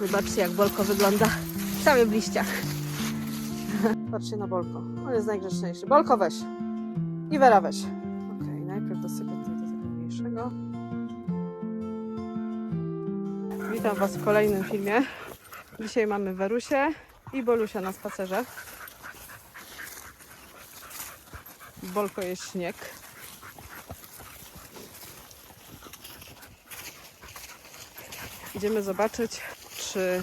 Zobaczcie, jak Bolko wygląda. W liściach. Patrzcie na Bolko. On jest najgrzeczniejszy. Bolko weź. I Wera weź. Okej, najpierw dosypię tutaj do tego mniejszego. Witam Was w kolejnym filmie. Dzisiaj mamy Werusię i Bolusia na spacerze. Bolko jest śnieg. Idziemy zobaczyć, czy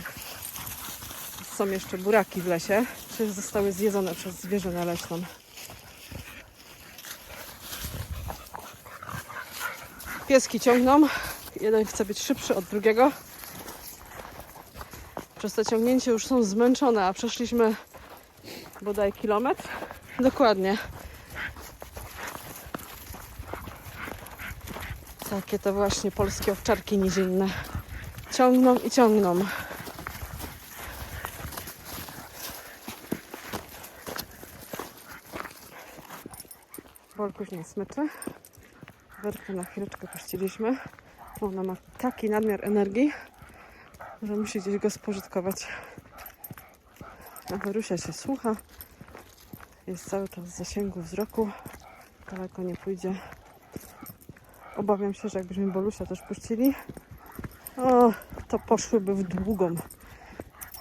są jeszcze buraki w lesie, czy zostały zjedzone przez zwierzynę leśną. Pieski ciągną. Jeden chce być szybszy od drugiego. Przez to ciągnięcie już są zmęczone, a przeszliśmy bodaj kilometr. Dokładnie. Takie to właśnie polskie owczarki nizinne. Ciągną i ciągną. Bolkuś nie smyczy. Werkę na chwileczkę puściliśmy. Ona ma taki nadmiar energii, że musi gdzieś go spożytkować. A Werusia się słucha. Jest cały czas w zasięgu wzroku. Daleko nie pójdzie. Obawiam się, że jakbyśmy Bolusia też puścili, o, to poszłyby w długą.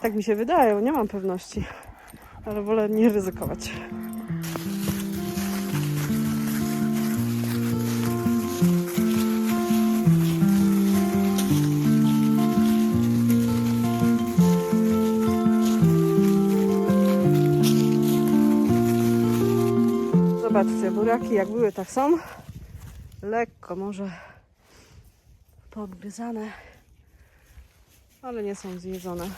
Tak mi się wydaje, nie mam pewności. Ale wolę nie ryzykować. Zobaczcie, buraki jak były, tak są. Lekko może poobgryzane, ale nie są zjedzone.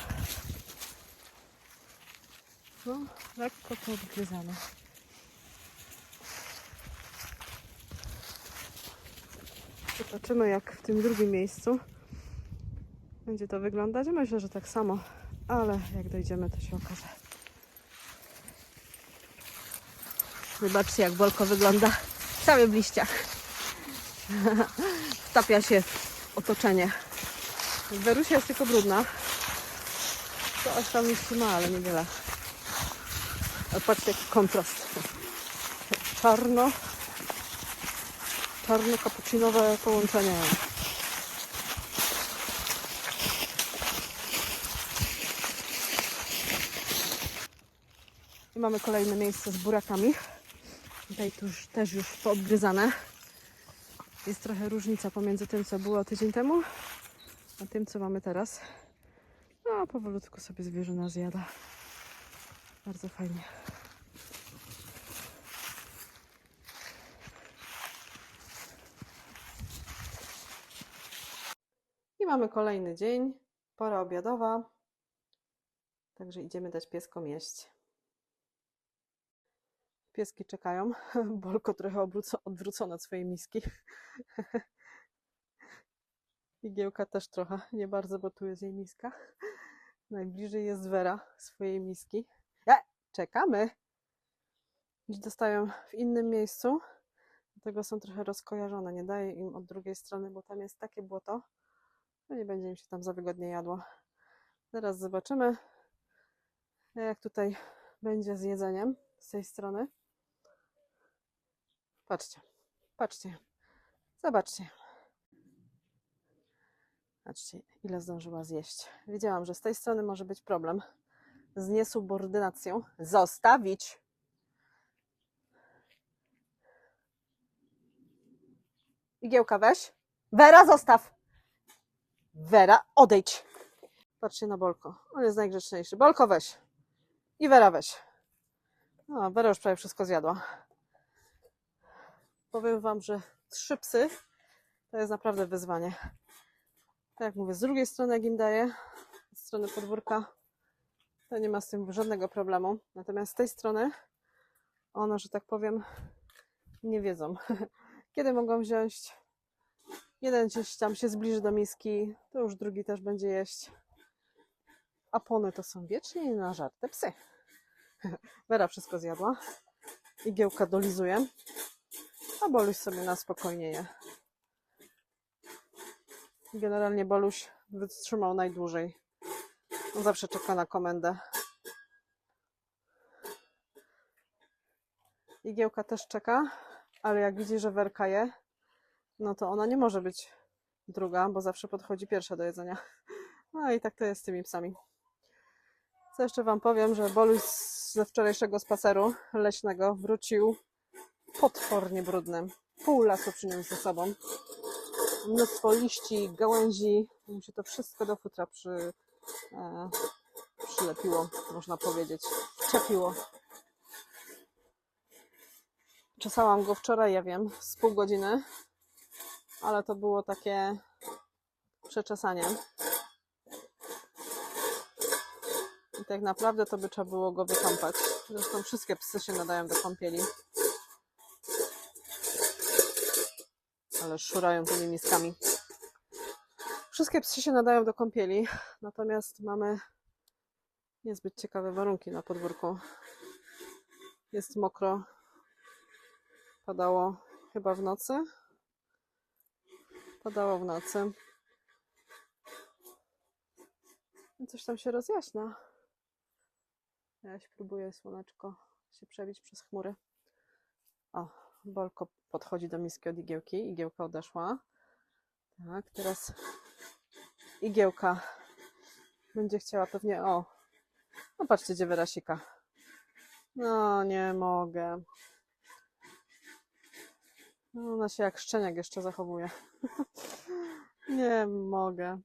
No, lekko poobgryzane. Zobaczymy jak w tym drugim miejscu będzie to wyglądać. Myślę, że tak samo, ale jak dojdziemy to się okaże. Zobaczcie jak Bolko wygląda. W liściach. Wtapia się otoczenie. Werusia jest tylko brudna. Aż tam liści ma, ale niewiele. Ale patrzcie jaki kontrast. Czarno. Czarno-kapucinowe połączenie. I mamy kolejne miejsce z burakami. Tutaj tuż też już poobgryzane. Jest trochę różnica pomiędzy tym, co było tydzień temu, a tym, co mamy teraz. No, powolutku sobie zwierzyna zjada. Bardzo fajnie. I mamy kolejny dzień, pora obiadowa. Także idziemy dać pieskom jeść. Pieski czekają. Bolko trochę odwrócone od swojej miski. Igiełka też trochę, nie bardzo, bo tu jest jej miska. Najbliżej jest Wera swojej miski. E, czekamy! Dziś dostają w innym miejscu, dlatego są trochę rozkojarzone. Nie daję im od drugiej strony, bo tam jest takie błoto, że nie będzie im się tam za wygodnie jadło. Zaraz zobaczymy, jak tutaj będzie z jedzeniem z tej strony. Patrzcie, patrzcie, zobaczcie. Patrzcie, ile zdążyła zjeść. Wiedziałam, że z tej strony może być problem z niesubordynacją. Zostawić! Igiełka weź. Wera, zostaw! Wera, odejdź! Patrzcie na Bolko. On jest najgrzeczniejszy. Bolko weź. I Wera weź. No, Wera już prawie wszystko zjadła. Powiem Wam, że trzy psy to jest naprawdę wyzwanie. Tak jak mówię, z drugiej strony jak im daję, z strony podwórka, to nie ma z tym żadnego problemu. Natomiast z tej strony one, że tak powiem, nie wiedzą, kiedy mogą wziąć. Jeden gdzieś tam się zbliży do miski, to już drugi też będzie jeść. A pony to są wiecznie nażarte psy. Wera wszystko zjadła. Igiełka dolizuje. A Boluś sobie na spokojnie je. Generalnie Boluś wytrzymał najdłużej. On zawsze czeka na komendę. Igiełka też czeka, ale jak widzi, że werka je, no to ona nie może być druga, bo zawsze podchodzi pierwsza do jedzenia. No i tak to jest z tymi psami. Co jeszcze Wam powiem, że Boluś ze wczorajszego spaceru leśnego wrócił potwornie brudny. Pół lasu przyniósł ze sobą. Mnóstwo liści, gałęzi. Mu się to wszystko do futra przy, e, przylepiło, można powiedzieć. Czepiło. Czesałam go wczoraj, ja wiem, z pół godziny, ale to było takie przeczesanie. I tak naprawdę to by trzeba było go wykąpać. Zresztą wszystkie psy się nadają do kąpieli. Ale szurają tymi miskami. Wszystkie psy się nadają do kąpieli, natomiast mamy niezbyt ciekawe warunki na podwórku. Jest mokro. Padało chyba w nocy. Padało w nocy. Coś tam się rozjaśnia. Ja próbuję słoneczko się przebić przez chmury. O, Bolko podchodzi do miski od igiełki. Igiełka odeszła. Tak, teraz igiełka będzie chciała pewnie. O, no patrzcie, gdzie wyrasika. No, nie mogę. No, ona się jak szczeniak jeszcze zachowuje. nie mogę.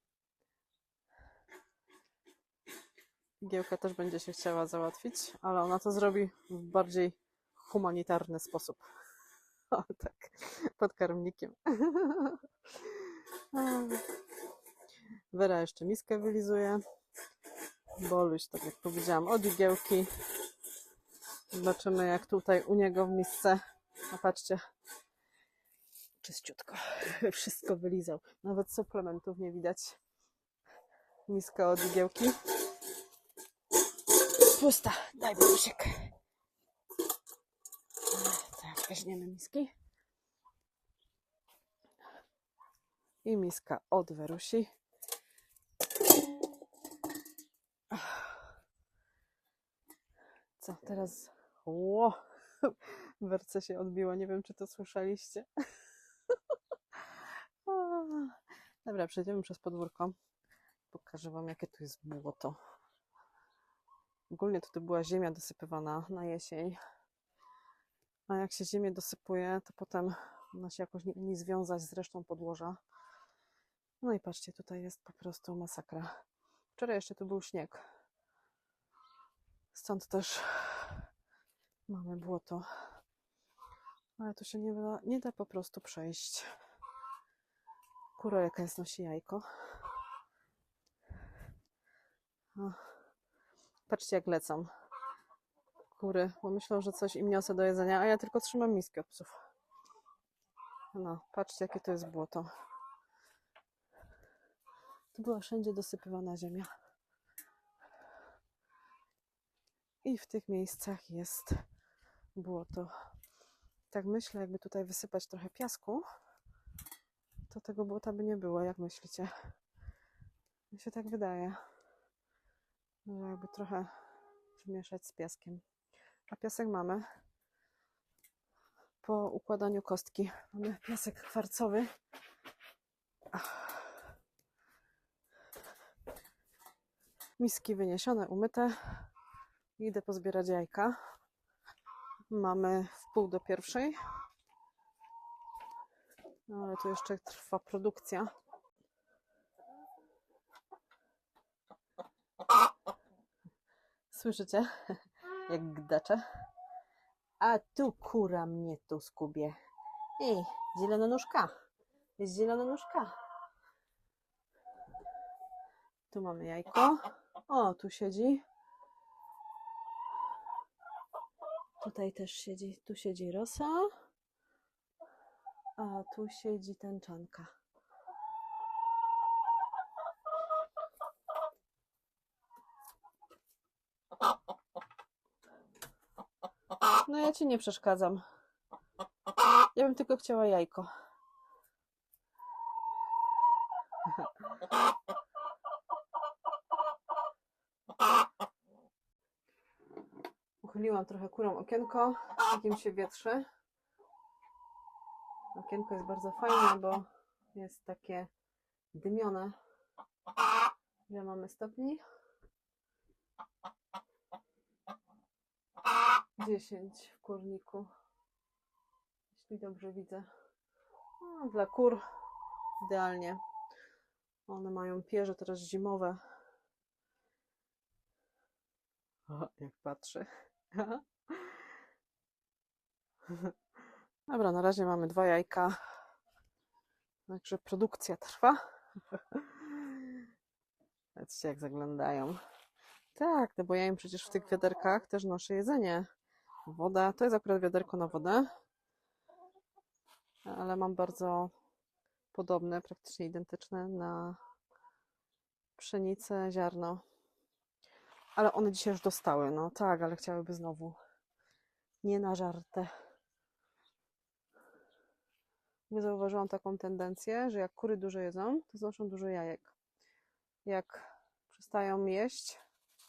Giełka też będzie się chciała załatwić, ale ona to zrobi w bardziej humanitarny sposób. O tak, pod karmnikiem. Wera jeszcze miskę wylizuje. Boluś, tak jak powiedziałam, od igiełki. Zobaczymy jak tutaj u niego w misce. A patrzcie, czyściutko. Wszystko wylizał. Nawet suplementów nie widać. Miska od igiełki. Pusta. Daj Borusiek. Weźmiemy miski. I miska od Werusi. Co teraz? Ło! Werce się odbiło. Nie wiem, czy to słyszeliście. Dobra, przejdziemy przez podwórko. Pokażę Wam, jakie tu jest błoto. Ogólnie to była ziemia dosypywana na jesień. A jak się ziemię dosypuje, to potem ona się jakoś nie, nie związać z resztą podłoża. No i patrzcie, tutaj jest po prostu masakra. Wczoraj jeszcze tu był śnieg. Stąd też mamy błoto. Ale tu się nie da, nie da po prostu przejść. Kura jakaś nosi jajko. O. Patrzcie jak lecą bo myślą, że coś im niosę do jedzenia, a ja tylko trzymam miski od psów. No, patrzcie jakie to jest błoto. Tu była wszędzie dosypywana ziemia. I w tych miejscach jest błoto. Tak myślę, jakby tutaj wysypać trochę piasku, to tego błota by nie było, jak myślicie? Mi się tak wydaje. Że jakby trochę zmieszać z piaskiem. A piasek mamy po układaniu kostki. Mamy piasek kwarcowy. Miski wyniesione, umyte. Idę pozbierać jajka. Mamy w pół do pierwszej. No, ale tu jeszcze trwa produkcja. Słyszycie? Jak gdacze. A tu kura mnie tu skubie. Ej, zielononóżka. Jest zielononóżka. Tu mamy jajko. O, tu siedzi. Tutaj też siedzi, tu siedzi rosa. A tu siedzi tęczanka. ja ci nie przeszkadzam. Ja bym tylko chciała jajko. Uchyliłam trochę kurą okienko, jakim się wietrzy. Okienko jest bardzo fajne, bo jest takie dymione. Ile mamy stopni? 10 w kurniku. Jeśli dobrze widzę. No, dla kur idealnie. One mają pierze teraz zimowe. O, jak patrzy. Dobra, na razie mamy dwa jajka. Także produkcja trwa. Patrzcie, jak zaglądają. Tak, no bo ja im przecież w tych wiaderkach też noszę jedzenie. Woda, to jest akurat wiaderko na wodę. Ale mam bardzo podobne, praktycznie identyczne na pszenicę, ziarno. Ale one dzisiaj już dostały, no tak, ale chciałyby znowu. Nie na żartę. Nie zauważyłam taką tendencję, że jak kury dużo jedzą, to znoszą dużo jajek. Jak przestają jeść,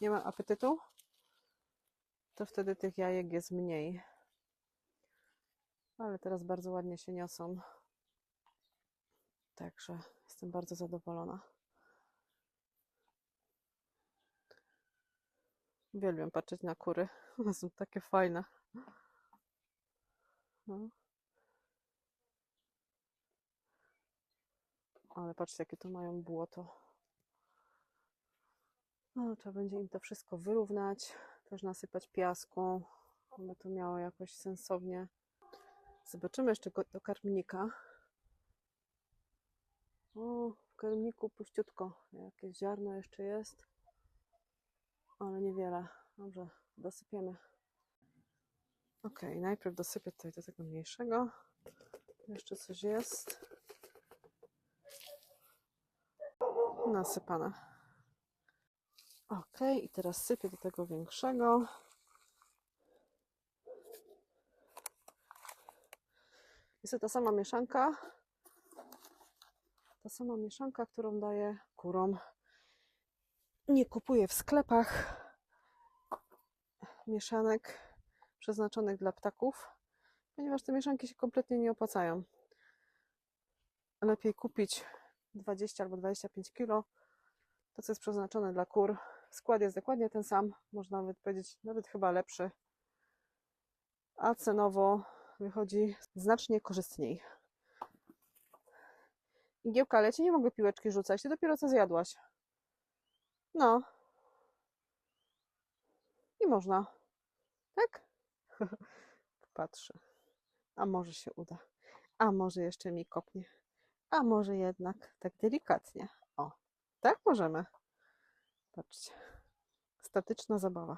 nie ma apetytu, to wtedy tych jajek jest mniej. Ale teraz bardzo ładnie się niosą. Także jestem bardzo zadowolona. Uwielbiam patrzeć na kury. One są takie fajne. No. Ale patrzcie, jakie tu mają błoto. No, trzeba będzie im to wszystko wyrównać. Też nasypać piasku, aby to miało jakoś sensownie. Zobaczymy jeszcze go- do karmnika. O, w karmniku puściutko. Jakieś ziarno jeszcze jest. Ale niewiele. Dobrze, dosypiemy. Ok, najpierw dosypię tutaj do tego mniejszego. Jeszcze coś jest. Nasypane. Ok, i teraz sypię do tego większego. Jest to ta sama mieszanka. Ta sama mieszanka, którą daję kurom. Nie kupuję w sklepach mieszanek przeznaczonych dla ptaków, ponieważ te mieszanki się kompletnie nie opłacają. Lepiej kupić 20 albo 25 kg, to co jest przeznaczone dla kur. Skład jest dokładnie ten sam, można nawet powiedzieć, nawet chyba lepszy, a cenowo wychodzi znacznie korzystniej. Igiełka, ale ja ci nie mogę piłeczki rzucać, ty dopiero co zjadłaś. No. I można. Tak? Patrzę. A może się uda. A może jeszcze mi kopnie. A może jednak tak delikatnie. O, tak możemy. Patrzcie. Statyczna zabawa.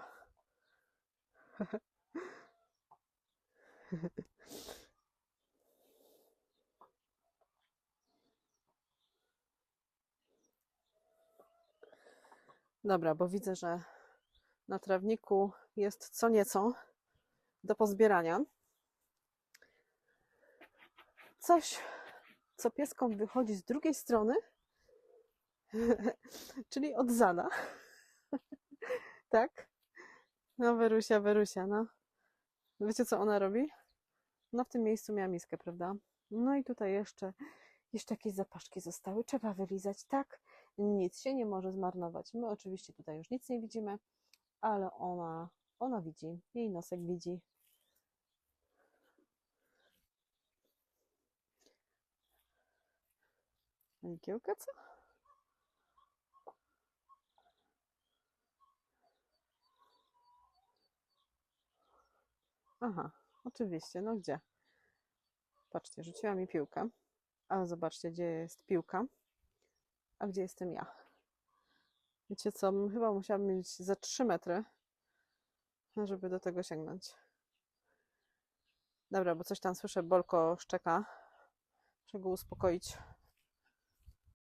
Dobra, bo widzę, że na trawniku jest co nieco do pozbierania. Coś, co pieskom wychodzi z drugiej strony, czyli od zada. tak? No, Werusia, Werusia, no. Wiecie, co ona robi? No, w tym miejscu miała miskę, prawda? No i tutaj jeszcze, jeszcze jakieś zapaszki zostały. Trzeba wylizać, tak? Nic się nie może zmarnować. My oczywiście tutaj już nic nie widzimy, ale ona, ona widzi. Jej nosek widzi. Igiełka, co? Aha, oczywiście, no gdzie? Patrzcie, rzuciła mi piłkę, ale zobaczcie, gdzie jest piłka, a gdzie jestem ja. Wiecie co, chyba musiałabym mieć ze 3 metry, żeby do tego sięgnąć. Dobra, bo coś tam słyszę, Bolko szczeka. Muszę go uspokoić.